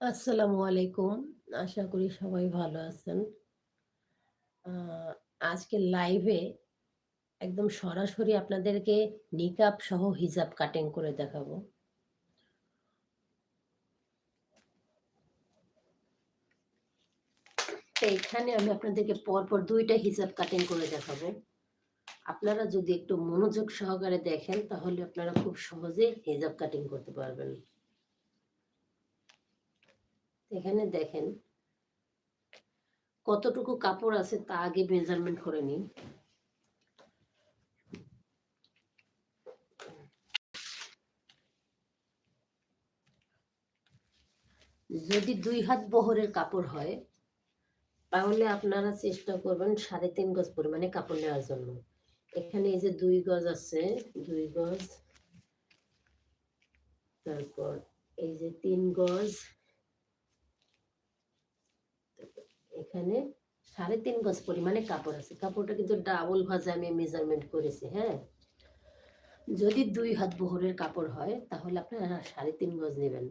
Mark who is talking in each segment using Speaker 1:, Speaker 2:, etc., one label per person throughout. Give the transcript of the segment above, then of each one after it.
Speaker 1: আসসালামু আলাইকুম। আশা করি সবাই ভালো আছেন। আজকে লাইভে একদম সরাসরি আপনাদেরকে নিকাব সহ হিজাব কাটিং করে দেখাবো। এখানে আমি আপনাদেরকে পরপর ২ টা হিজাব কাটিং করে দেখাবো। আপনারা যদি একটু মনোযোগ সহকারে দেখেন, তাহলে আপনারা খুব সহজে হিজাব কাটিং করতে পারবেন। এখানে দেখেন কতটুকু কাপড় আছে তা আগে মেজারমেন্ট করে নিই। যদি দুই হাত বহরের কাপড় হয় তাহলে আপনারা চেষ্টা করবেন ৩.৫ গজ পরিমাণে কাপড় নেওয়ার জন্য। এখানে এই যে দুই গজ আছে, দুই গজ। তারপর এই যে তিন গজ। এখানে ৩.৫ গজ পরিমাণে কাপড় আছে। কাপড়টা কিন্তু ডাবল ভাঁজে আমি মেজারমেন্ট করেছি, হ্যাঁ? যদি দুই হাত বহরের কাপড় হয় তাহলে আপনারা ৩.৫ গজ নেবেন।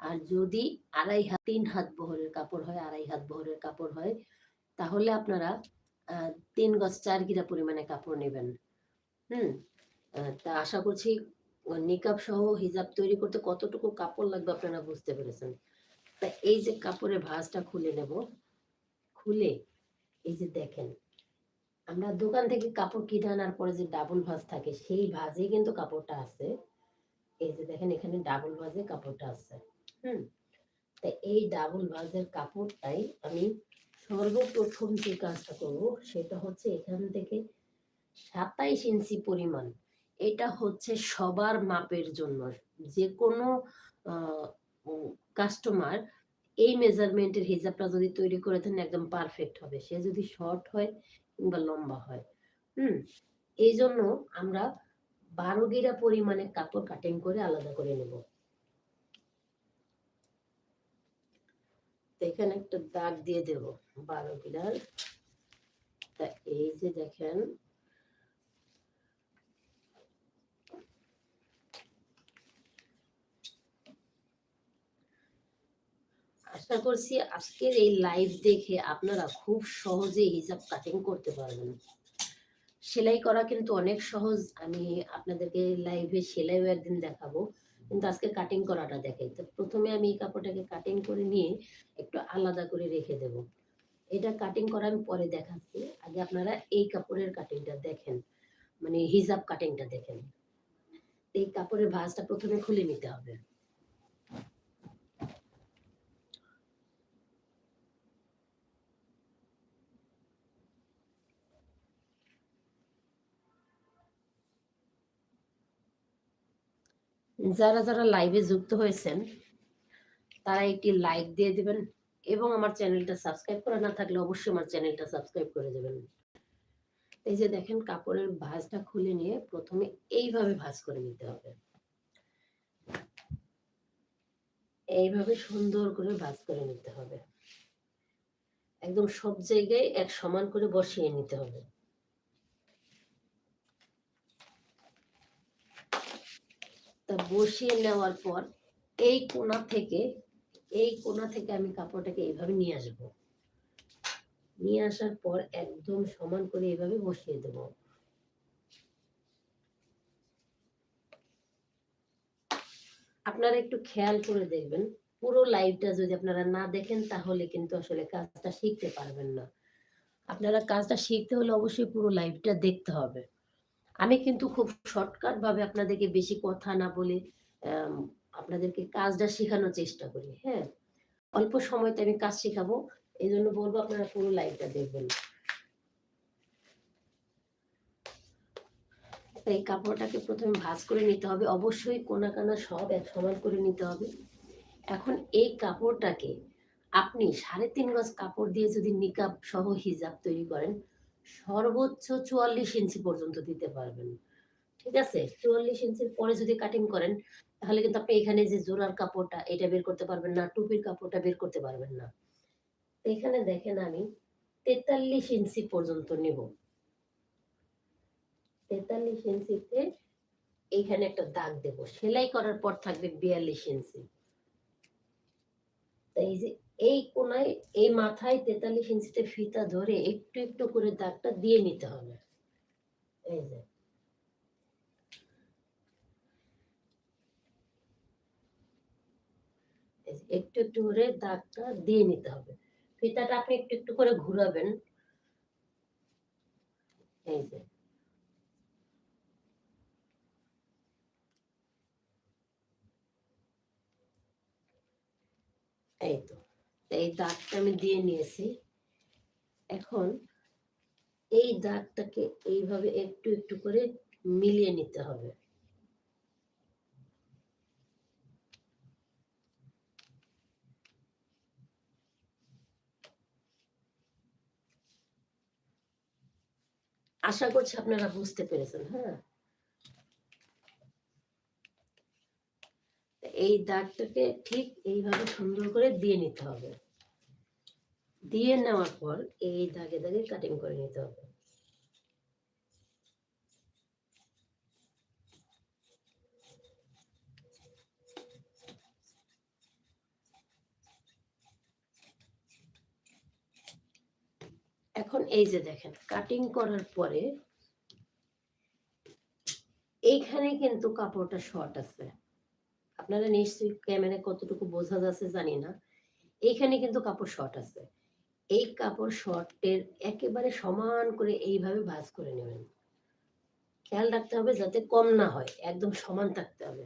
Speaker 1: আর যদি আড়াই হাত তিন হাত বহরের কাপড় হয়, আড়াই হাত বহরের কাপড় হয় তাহলে আপনারা ৩ গজ চার গিরা পরিমাণে কাপড় নেবেন। হুম? তা আশা করছি নিকাব সহ হিজাব তৈরি করতে কতটুকু কাপড় লাগবে আপনারা বুঝতে পেরেছেন। তা এই যে কাপড়ের ভাঁজটা খুলে নেব। খুলে এই যে দেখেন, আমরা দোকান থেকে কাপড় কিনে আনার পরে যে ডাবল ভাজ থাকে, সেই ভাজে কিন্তু কাপড়টা আছে। এই যে দেখেন, এখানে ডাবল ভাজে কাপড়টা আছে। হুম? তা এই ডাবল ভাজের কাপড়টাই আমি সর্বপ্রথম যে কাজটা করব, সেটা হচ্ছে এখান থেকে ২৭ ইঞ্চি পরিমাণ। এটা হচ্ছে সবার মাপের জন্য। যেকোনো আ উ কাস্টমার এই মেজারমেন্টের হিজাবটা যদি তৈরি করে দেন, একদম পারফেক্ট হবে। সে যদি শর্ট হয় কিংবা লম্বা হয়। হুম? এইজন্য আমরা ১২ গিরা পরিমাণে কাপড় কাটিং করে আলাদা করে নেব। এখানে একটা দাগ দিয়ে দেব ১২ গিরার। তা এই যে দেখেন আশা করছি আজকের এই লাইভ দেখে আপনারা খুব সহজেই হিজাব কাটিং করতে পারবেন। সেলাই করা কিন্তু অনেক সহজ। আমি আপনাদেরকে লাইভে সেলাইও একদিন দেখাবো। কিন্তু আজকে কাটিং করাটা দেখাই। তো প্রথমে আমি এই কাপড়টাকে কাটিং করে নিয়ে একটু আলাদা করে রেখে দেব। এটা কাটিং করা আমি পরে দেখাচ্ছি। আগে আপনারা এই কাপড়ের কাটিংটা দেখেন। মানে হিজাব কাটিংটা দেখেন। এই কাপড়ের ভাঁজটা প্রথমে খুলে নিতে হবে। যারা, যারা লাইভে যুক্ত হয়েছেন তারা একটি লাইক দিয়ে দিবেন এবং আমার চ্যানেলটা সাবস্ক্রাইব করে না থাকলে অবশ্যই আমার চ্যানেলটা সাবস্ক্রাইব করে দেবেন। এই যে দেখেন কাপড়ের ভাঁজটা খুলে নিয়ে প্রথমে এইভাবে ভাঁজ করে নিতে হবে। এইভাবে সুন্দর করে ভাঁজ করে নিতে হবে। একদম সব জায়গায় এক সমান করে বসিয়ে নিতে হবে। তা বসিয়ে নেওয়ার পর এই কোণা থেকে, এই কোণা থেকে আমি কাপড়টাকে এইভাবে নিয়ে আসব। নিয়ে আসার পর একদম সমান করে এভাবে বসিয়ে দেব। আপনারা একটু খেয়াল করে দেখবেন। পুরো লাইভটা যদি আপনারা না দেখেন, তাহলে কিন্তু আসলে কাজটা শিখতে পারবেন না। আপনারা কাজটা শিখতে হলে অবশ্যই পুরো লাইভটা দেখতে হবে। আমি কিন্তু খুব শর্টকাট ভাবে আপনাদেরকে বেশি কথা না বলে আপনাদেরকে কাজটা শেখানোর চেষ্টা করি, হ্যাঁ? অল্প সময়তে আমি কাজ শিখাবো। জন্য বলব আপনারা পুরো লাইভটা দেখবেন। এই কাপড়টাকে প্রথমে ভাজ করে নিতে হবে। অবশ্যই কোনা-কানা সব এক সমান করে নিতে হবে। এখন এই কাপড়টাকে আপনি ৩.৫ গজ কাপড় দিয়ে যদি নিকাব সহ হিজাব তৈরি করেন, সর্বোচ্চ ৪৪ ইঞ্চি পর্যন্ত দিতে পারবেন। ঠিক আছে? ৪৪ ইঞ্চির পরে যদি কাটিং করেন তাহলে কিন্তু আপনি এখানে যে জোড়ার কাপড়টা এটা বের করতে পারবেন না, টুপির কাপড়টা বের করতে পারবেন না। এখানে দেখেন আমি ৪৩ ইঞ্চি পর্যন্ত নেব। ৪৩ ইঞ্চিতে এইখানে একটা দাগ দেব। সেলাই করার পর থাকবে ৪২ ইঞ্চি। এই যে এই কোনায়, এই মাথায় তেতাল্লিশ ইঞ্চিতে ফিতা ধরে একটু একটু করে দাগটা দিয়ে নিতে হবে। এই যে। একটু একটু করে দাগটা দিয়ে নিতে হবে। ফিতাটা আপনি একটু একটু করে ঘুরাবেন। এই যে। এই তো। এই দাগটা আমি দিয়ে নিয়েছি। এখন এই দাগটাকে এইভাবে একটু একটু করে মিলিয়ে নিতে হবে। আশা করছি আপনারা বুঝতে পেরেছেন হ্যাঁ? এই দাগটাকে ঠিক এইভাবে সুন্দর করে দিয়ে নিতে হবে। দিয়ে নেওয়ার পর এই দাগে দাগে কাটিং করে নিতে হবে। এখন এই যে দেখেন কাটিং করার পরে এইখানে কিন্তু কাপড়টা শর্ট আছে। আপনারা নিশ্চয়ই ক্যামেরা কতটুকু বোঝা যাচ্ছে জানি না। এইখানে কিন্তু কাপড় শর্ট আছে। এই কাপড় শর্টের একেবারে সমান করে এইভাবে ভাঁজ করে নেবেন। খেয়াল রাখতে হবে যাতে কম না হয়, একদম সমান থাকতে হবে।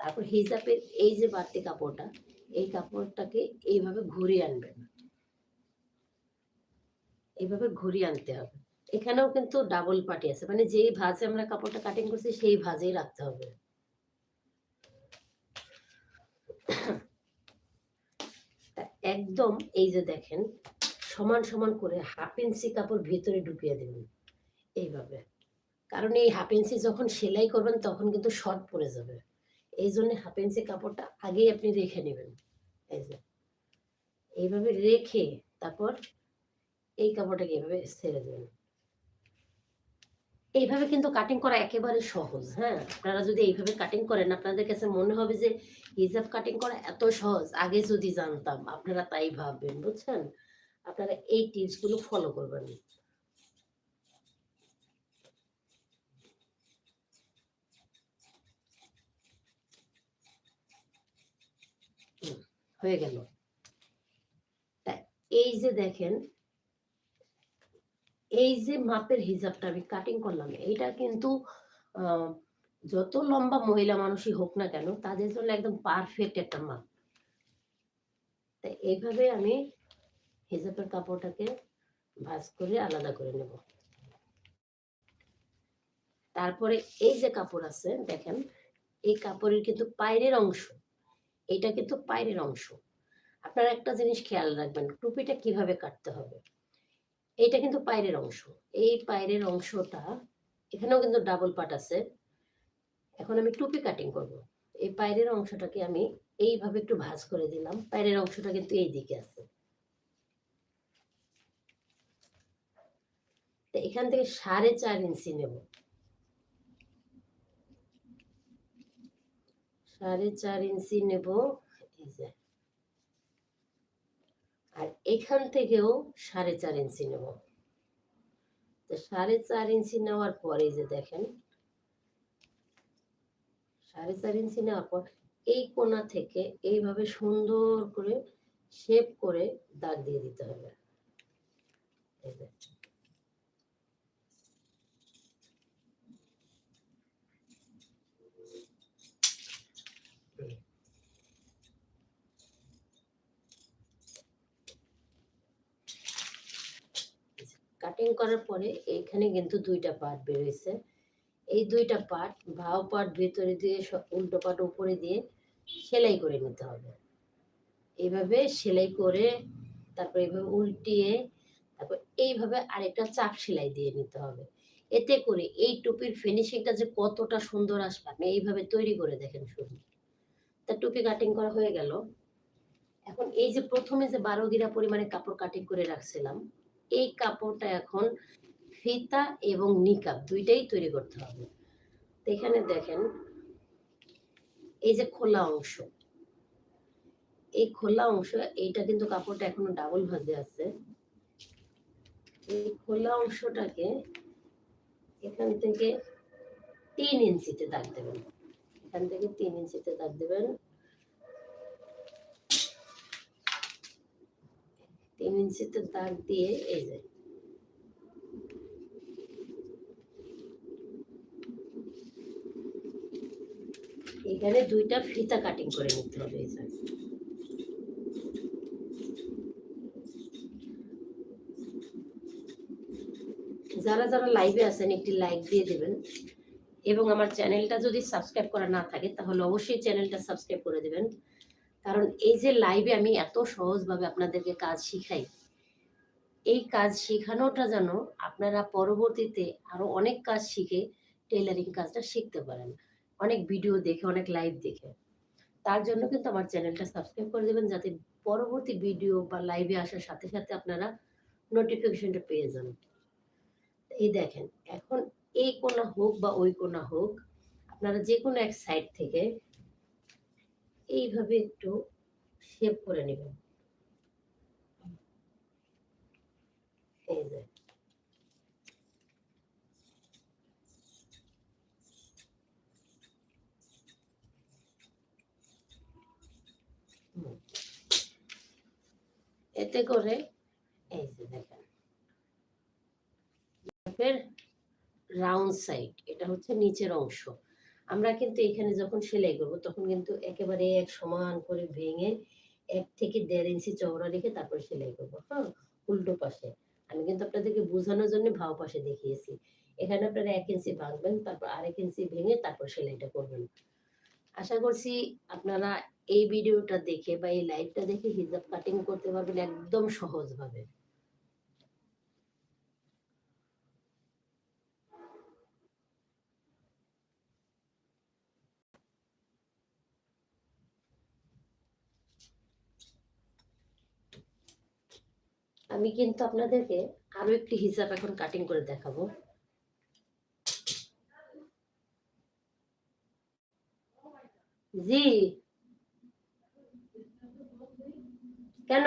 Speaker 1: তারপর হিজাবের এই যে বাড়তি কাপড়টা, এই কাপড়টাকে এইভাবে ঘুরিয়ে আনবেন। এইভাবে ঘুরিয়ে আনতে হবে। এখানেও কিন্তু ডাবল পাটি আছে। মানে যেই ভাঁজে আমরা কাপড়টা কাটিং করছি, সেই ভাঁজেই রাখতে হবে তা একদম এই যে দেখেন, সমান সমান করে হাফ ইঞ্চি কাপড় ভিতরে ঢুকিয়ে দেবেন, এইভাবে। কারণ এই হাফ ইঞ্চি যখন সেলাই করবেন তখন কিন্তু শর্ট পড়ে যাবে। এই জন্য হাফ ইঞ্চি কাপড়টা আগেই আপনি রেখে নেবেন, এই যে। এইভাবে রেখে তারপর এই কাপড়টাকে এইভাবে ছেড়ে দেবেন। এইভাবে কিন্তু কাটিং করা একেবারে সহজ হ্যাঁ? আপনারা যদি এইভাবে কাটিং করেন, আপনাদের কাছে মনে হবে যে হিজাব কাটিং করা এত সহজ, আগে যদি জানতাম, আপনারা তাই ভাববেন, বুঝছেন? আপনারা এই টিপসগুলো ফলো করবেন। হয়ে গেল। এই যে দেখেন এই যে মাপের হিজাবটা আমি কাটিং করলাম এটা কিন্তু যত লম্বা মহিলা মানুষই হোক না কেন, তাদের জন্য একদম পারফেক্ট একটা মাপ। এইভাবে আমি হিজাবের কাপড়টাকে ভাঁজ করে আলাদা করে নেব। তারপরে এই যে কাপড় আছে, দেখেন, এই কাপড়ের কিন্তু পায়ের অংশ, এটা কিন্তু পায়ের অংশ। আপনারা একটা জিনিস খেয়াল রাখবেন, টুপিটা কীভাবে কাটতে হবে? এইটা কিন্তু পায়ের অংশ। এই পায়ের অংশটা, এখানেও কিন্তু ডাবল পাট আছে। এখন আমি টুপি কাটিং করব। এই পায়ের অংশটাকে আমি এইভাবে একটু ভাঁজ করে দিলাম। পায়ের অংশটা কিন্তু এই দিকে আছে। এখান থেকে সাড়ে চার ইঞ্চি নেব। সাড়ে চার ইঞ্চি নেব। এই যে আর এখান থেকেও সাড়ে চার ইঞ্চি নেব তো সাড়ে চার ইঞ্চি নেওয়ার পরে যে দেখেন, সাড়ে চার ইঞ্চি নেওয়ার পর এই কোনা থেকে এইভাবে সুন্দর করে শেপ করে দাগ দিয়ে দিতে হবে এই। কাটিং করার পরে এইখানে কিন্তু দুইটা পার্ট বের হয়েছে এই দুইটা পার্ট ভাও পার্ট ভেতরে দিয়ে উল্টো পার্ট উপরে দিয়ে সেলাই করে নিতে হবে। এইভাবে সেলাই করে তারপর এইভাবে উল্টিয়ে তারপর এইভাবে আরেকটা চাপ সেলাই দিয়ে নিতে হবে। এতে করে এই টুপির ফিনিশিংটা যে কতটা সুন্দর আসবে, আপনি এইভাবে তৈরি করে দেখেন শুধু। তা টুপি কাটিং করা হয়ে গেল। এখন এই যে প্রথমে যে বারো গিরা পরিমাণে কাপড় কাটিং করে রাখছিলাম এই কাপড়টা এখন ফিতা এবং নিকাব দুইটাই তৈরি করতে হবে। এখানে দেখেন, এই যে খোলা অংশ, এই খোলা অংশ, এইটা কিন্তু কাপড়টা এখনও ডাবল ভাজে আছে। এই খোলা অংশটাকে এখান থেকে তিন ইঞ্চিতে দাগ দেবেন। এখান থেকে তিন ইঞ্চিতে দাগ দেবেন। তিন ইঞ্চিতে দাগ দিয়ে এই যে। এখানে দুইটা ফিতা কাটিং করে নিতে হবে, এই। যারা যারা লাইভে আছেন, একটি লাইক দিয়ে দেবেন। এবং আমার চ্যানেলটা যদি সাবস্ক্রাইব করা না থাকে, তাহলে অবশ্যই চ্যানেলটা সাবস্ক্রাইব করে দেবেন। কারণ এই যে লাইভে আমি এত সহজভাবে আপনাদেরকে কাজ শিখাই, এই কাজ শেখানোটা যেন আপনারা পরবর্তীতে আরও অনেক কাজ শিখে টেলারিং কাজটা শিখতে পারেন। অনেক ভিডিও দেখে, অনেক লাইভ দেখে। তার জন্য কিন্তু আমার চ্যানেলটা সাবস্ক্রাইব করে দেবেন যাতে পরবর্তী ভিডিও বা লাইভে আসার সাথে সাথে আপনারা নোটিফিকেশনটা পেয়ে যান। এই দেখেন, এখন এই কোনা হোক বা ওই কোনা হোক, আপনারা যে কোনো এক সাইড থেকে এইভাবে একটু শেপ করে নেবেন। এতে করে এই যে দেখেন। রাউন্ড সাইড এটা হচ্ছে নিচের অংশ। আমরা কিন্তু এখানে যখন সেলাই করব, তখন কিন্তু একেবারে এক সমান করে ভেঙে এক থেকে দেড় ইঞ্চি চওড়া রেখে তারপর সেলাই করব। হ্যাঁ উল্টো পাশে। আমি কিন্তু আপনাদেরকে বোঝানোর জন্য ভাও পাশে দেখিয়েছি। এখানে আপনারা এক ইঞ্চি ভাঙবেন তারপর আরেক ইঞ্চি ভেঙে তারপর সেলাইটা করবেন। আশা করছি আপনারা এই ভিডিওটা দেখে বা এই লাইভটা দেখে হিজাব কাটিং করতে পারবেন একদম সহজভাবে। আমি কিন্তু আপনাদেরকে আরও একটি হিসাব এখন কাটিং করে দেখাবো। জি। কেন?